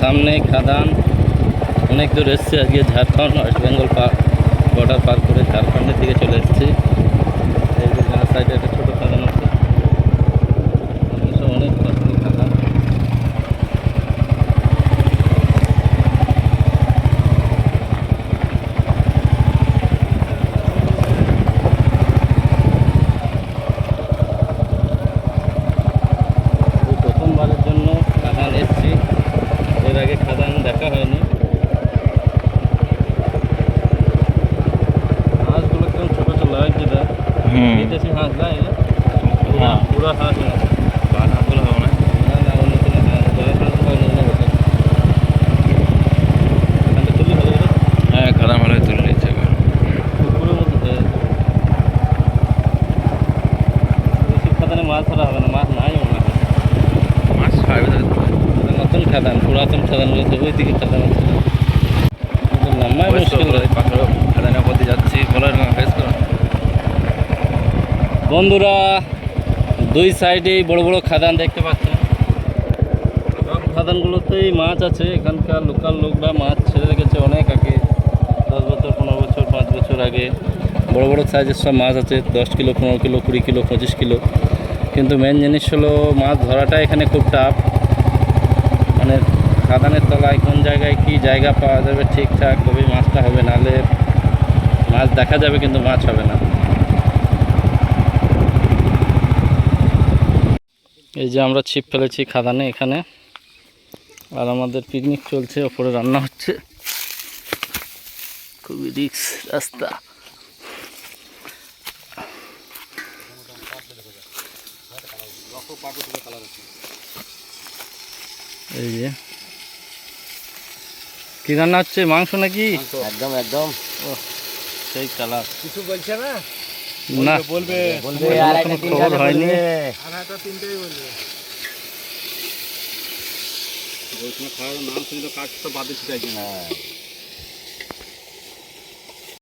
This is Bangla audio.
সামনে খাদান, অনেক দূর এসছে, আজকে Jharkhand, West Bengal park border পার করে ঝাড়খণ্ডের দিকে চলে এসেছি। যে সাইডে একটা ছোটো খাদান আছে সামনে সব অনেক কষ্টলি খাদান এই প্রথমবারের জন্য খাদান এসেছি এর আগে খাদান দেখা হয়নি হাঁসগুলো একদম ছোটো ছোটো লাগছে দা বিদেশি হাঁস না? এগুলো হ্যাঁ। পুরো হাঁস না বাদ হবে না? হয় বটে এখানটা তুলি নিচ্ছে মাছ ধরা হবে না মাছ নাই মাছ খাবে নতুন খাদান পুরাতন খাদান রয়েছে ওই দিকে খাদান আছে। তো মুশকিল। খাদানের উপর যাচ্ছি বলো এরকম ফেস করো বন্ধুরা, দুই সাইডেই বড় বড় খাদান দেখতে পাচ্ছেন। খাদানগুলোতেই মাছ আছে, এখানকার লোকাল লোকরা মাছ ছেড়ে রেখেছে অনেক আগে, দশ বছর, পনেরো বছর, পাঁচ বছর আগে। বড় বড় সাইজের সব মাছ আছে, দশ কিলো, পনেরো কিলো, কুড়ি কিলো, পঁচিশ কিলো। কিন্তু মেন জিনিস হলো মাছ ধরাটা এখানে খুব টাফ মানে খাদানের তলায় কোন জায়গায় কি জায়গা পাওয়া যাবে ঠিকঠাক তবেই মাছটা হবে, নাহলে মাছ দেখা যাবে কিন্তু মাছ হবে না। এই যে আমরা ছিপ ফেলেছি খাদানে এখানে। আর আমাদের পিকনিক চলছে ওপরে রান্না হচ্ছে। খুবই রিক্স রাস্তা। এই যে। কি রান্না হচ্ছে? মাংস নাকি? একদম একদম। ও সেই কালার কিছু বলছে না? না বলবে বলবে এখনও আর কোনো একটা তিন বলবে চারটে হয়নি। বলবে। নাম শুনলে কাজ তো বাদে ছিটাই হ্যাঁ